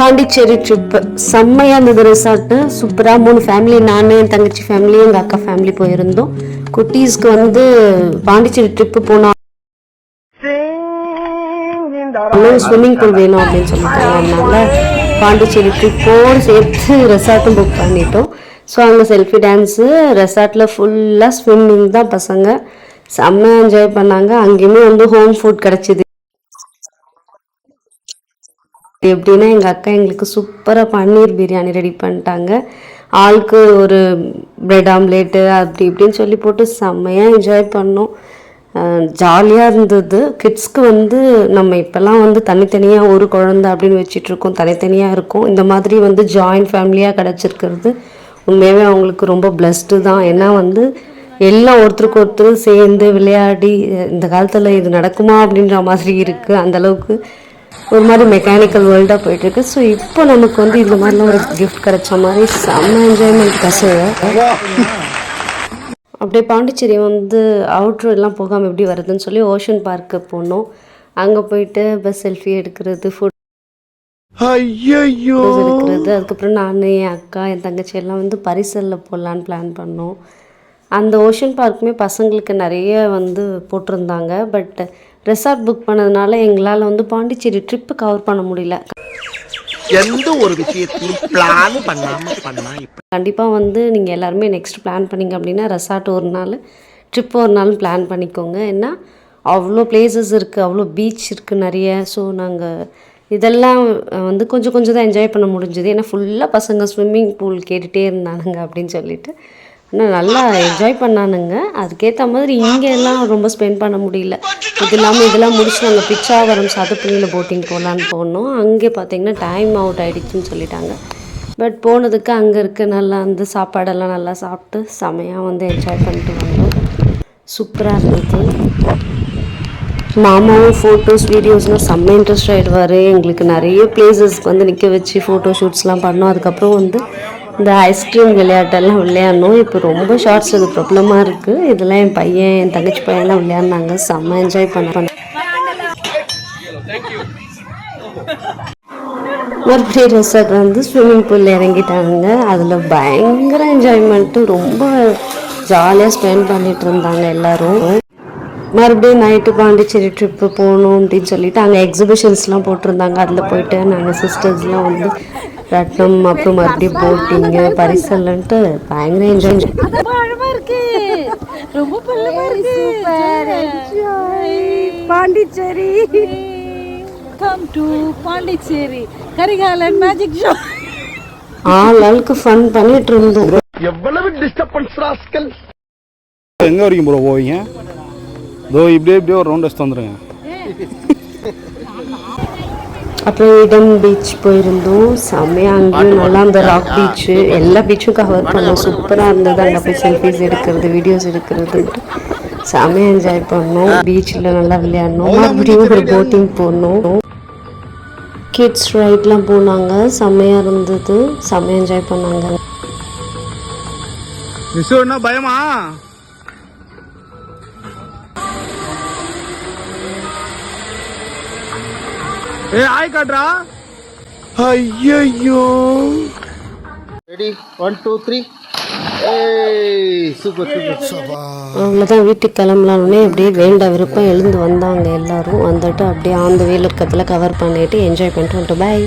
Pondicherry trip செம்மையாக இருந்தது resort சூப்பராக மூணு ஃபேமிலி நான் என் தங்கச்சி ஃபேமிலி எங்கள் அக்கா ஃபேமிலி போயிருந்தோம். குட்டீஸ்க்கு வந்து பாண்டிச்சேரி ட்ரிப்பு போனோம் ஸ்விம்மிங் பூல் வேணும் அப்படின்னு சொல்லிட்டாங்க அதனால பாண்டிச்சேரி ட்ரிப்போடு சேர்த்து ரெசார்ட்டும் புக் பண்ணிட்டோம். ஸோ அங்கே செல்ஃபி டான்ஸு ரெசார்ட்டில் ஃபுல்லாக ஸ்விம்மிங் தான் பசங்க. செம்ம என்ஜாய் பண்ணாங்க. அங்கேயுமே வந்து ஹோம் ஃபுட் கிடச்சிது. எப்படின்னா எங்கள் அக்கா எங்களுக்கு சூப்பராக பன்னீர் பிரியாணி ரெடி பண்ணிட்டாங்க. ஆளுக்கு ஒரு பிரெட் ஆம்லேட்டு அப்படி இப்படின்னு சொல்லி போட்டு செம்மையாக என்ஜாய் பண்ணோம். ஜாலியாக இருந்தது. கிட்ஸ்க்கு வந்து நம்ம இப்போல்லாம் வந்து தனித்தனியாக ஒரு குழந்தை அப்படின்னு வச்சிட்ருக்கோம் தனித்தனியாக இருக்கும். இந்த மாதிரி வந்து ஜாயிண்ட் ஃபேமிலியாக கிடச்சிருக்கிறது உண்மையாகவே அவங்களுக்கு ரொம்ப பிளஸ்டு தான். ஏன்னா வந்து எல்லாம் ஒருத்தருக்கு ஒருத்தர் சேர்ந்து விளையாடி இந்த காலத்தில் இது நடக்குமா அப்படின்ற மாதிரி இருக்குது அந்தளவுக்கு ஒரு மாதிரி மெக்கானிக்கல் வேர்ல்டாக போயிட்டுருக்கு. ஸோ இப்போ நமக்கு வந்து இந்த மாதிரிலாம் ஒரு கிஃப்ட் கிடைச்ச மாதிரி செம்ம என்ஜாய்மெண்ட் பசங்க அப்படியே பாண்டிச்சேரி வந்து அவுட்ரு எல்லாம் போகாமல் எப்படி வருதுன்னு சொல்லி ஓஷன் பார்க்கு போனோம். அங்கே போயிட்டு பஸ் செல்ஃபி எடுக்கிறது ஃபுட் இருக்கிறது அதுக்கப்புறம் நான் என் அக்கா என் தங்கச்சி எல்லாம் வந்து பரிசலில் போடலான்னு பிளான் பண்ணோம். அந்த ஓஷன் பார்க்குமே பசங்களுக்கு நிறைய வந்து போட்டிருந்தாங்க. பட் ரெசார்ட் புக் பண்ணதுனால எங்களால் வந்து பாண்டிச்சேரி ட்ரிப்பு கவர் பண்ண முடியல. எந்த ஒரு விஷயத்தையும் பிளான் பண்ணாம பண்ணா இப்ப கண்டிப்பாக வந்து நீங்கள் எல்லாருமே நெக்ஸ்ட் பிளான் பண்ணீங்க அப்படின்னா ரெசார்ட் ஒரு நாள் ட்ரிப் ஒரு நாள் பிளான் பண்ணிக்கோங்க. ஏன்னா அவ்வளோ பிளேசஸ் இருக்குது அவ்வளோ பீச் இருக்குது நிறைய. ஸோ நாங்கள் இதெல்லாம் வந்து கொஞ்சம் கொஞ்சம் தான் என்ஜாய் பண்ண முடிஞ்சது. ஏன்னா ஃபுல்லாக பசங்க ஸ்விம்மிங் பூல் கேட்டுகிட்டே இருந்தானுங்க அப்படின்னு சொல்லிட்டு. ஆனால் நல்லா என்ஜாய் பண்ணானுங்க. அதுக்கேற்ற மாதிரி இங்கே எல்லாம் ரொம்ப ஸ்பெண்ட் பண்ண முடியல. இது இல்லாமல் இதெல்லாம் முடிச்சு நாங்கள் பிச்சாவரம் சதுப்புனியில் போட்டிங் போகலான்னு போனோம். அங்கே பார்த்தீங்கன்னா டைம் அவுட் ஆகிடுச்சுன்னு சொல்லிட்டாங்க. பட் போனதுக்கு அங்கே இருக்க நல்லா அந்த சாப்பாடெல்லாம் நல்லா சாப்பிட்டு செமையாக வந்து என்ஜாய் பண்ணிட்டு வந்தோம். சூப்பராக இருந்தது. மாமாவும் ஃபோட்டோஸ் வீடியோஸ்லாம் செம்ம இன்ட்ரெஸ்ட் ஆகிடுவார் எங்களுக்கு நிறைய பிளேசஸ்க்கு வந்து நிற்க வச்சு ஃபோட்டோ ஷூட்ஸ்லாம் பண்ணோம். அதுக்கப்புறம் வந்து இந்த ஐஸ்கிரீம் விளையாட்டெல்லாம் விளையாடணும். இப்போ ரொம்ப ஷார்ட்ஸ் அது ப்ராப்ளமாக இருக்குது இதெல்லாம் என் பையன் என் தங்கச்சி பையன்லாம் விளையாடினாங்க. செம்ம என்ஜாய் பண்ண மறுபடியும் ரெசார்ட் வந்து ஸ்விம்மிங் பூலில் இறங்கிட்டாங்க. அதில் பயங்கர என்ஜாய்மெண்ட்டு ரொம்ப ஜாலியாக ஸ்பெண்ட் பண்ணிட்டு இருந்தாங்க எல்லாரும். மறுபடியும் நைட்டு பாண்டிச்சேரி ட்ரிப்பு போகணும் அப்படின்னு சொல்லிட்டு அங்கே எக்ஸிபிஷன்ஸ்லாம் போட்டிருந்தாங்க. அதில் போயிட்டு நாங்கள் சிஸ்டர்ஸ்லாம் வந்து ரட்னம் அப்புறம் மறுபடியும் போட்டிங்கு பரிசல்ன்ட்டு பயங்கர என்ஜாய் ரொம்ப Pondicherry. Come to Pondicherry. Karikalan magic show ஆள் ஆளுக்கு ஃபன் பண்ணிட்டு இருந்தோம். எவ்வளவு டிஸ்டர்பன்ஸ் ராஸ்கல்? எங்கே வரைக்கும் ப்ரோ போவீங்க? இதோ இப்படியே இப்படியே ஒரு ரவுண்ட் அடிச்சுட்டு வந்துடுங்க அப்புறம் இடம் பீச் போயிருந்தோம். செம்மையாக அங்கேயும் நல்லா அந்த ராக் பீச்சு எல்லா பீச்சும் கவர் பண்ணோம். சூப்பராக இருந்தது. அங்கே போய் செல்ஃபிஸ் எடுக்கிறது வீடியோஸ் எடுக்கிறது. செம்மையாக என்ஜாய் பண்ணோம். பீச்சில் நல்லா விளையாடணும் மறுபடியும் ஒரு போட்டிங் போனோம். கிட்ஸ் ரைட்லாம் போனாங்க. செம்மையாக இருந்தது. செம்மையாக என்ஜாய் பண்ணாங்க. பயமா? ஏ ஆய் காட்டுறா ஐயோ ரெடி ஒன் டூ த்ரீ ஏய் சூப்பர் சூப்பர் அவ்வளோதான் வீட்டுக்கு கிளம்பலான்னே அப்படியே வேண்ட விருப்பம் எழுந்து வந்தாங்க எல்லாரும். வந்துட்டு அப்படியே ஆந்த வேல இருக்கிறதுல கவர் பண்ணிட்டு என்ஜாய் பண்ணிட்டு வந்துட்டு பாய்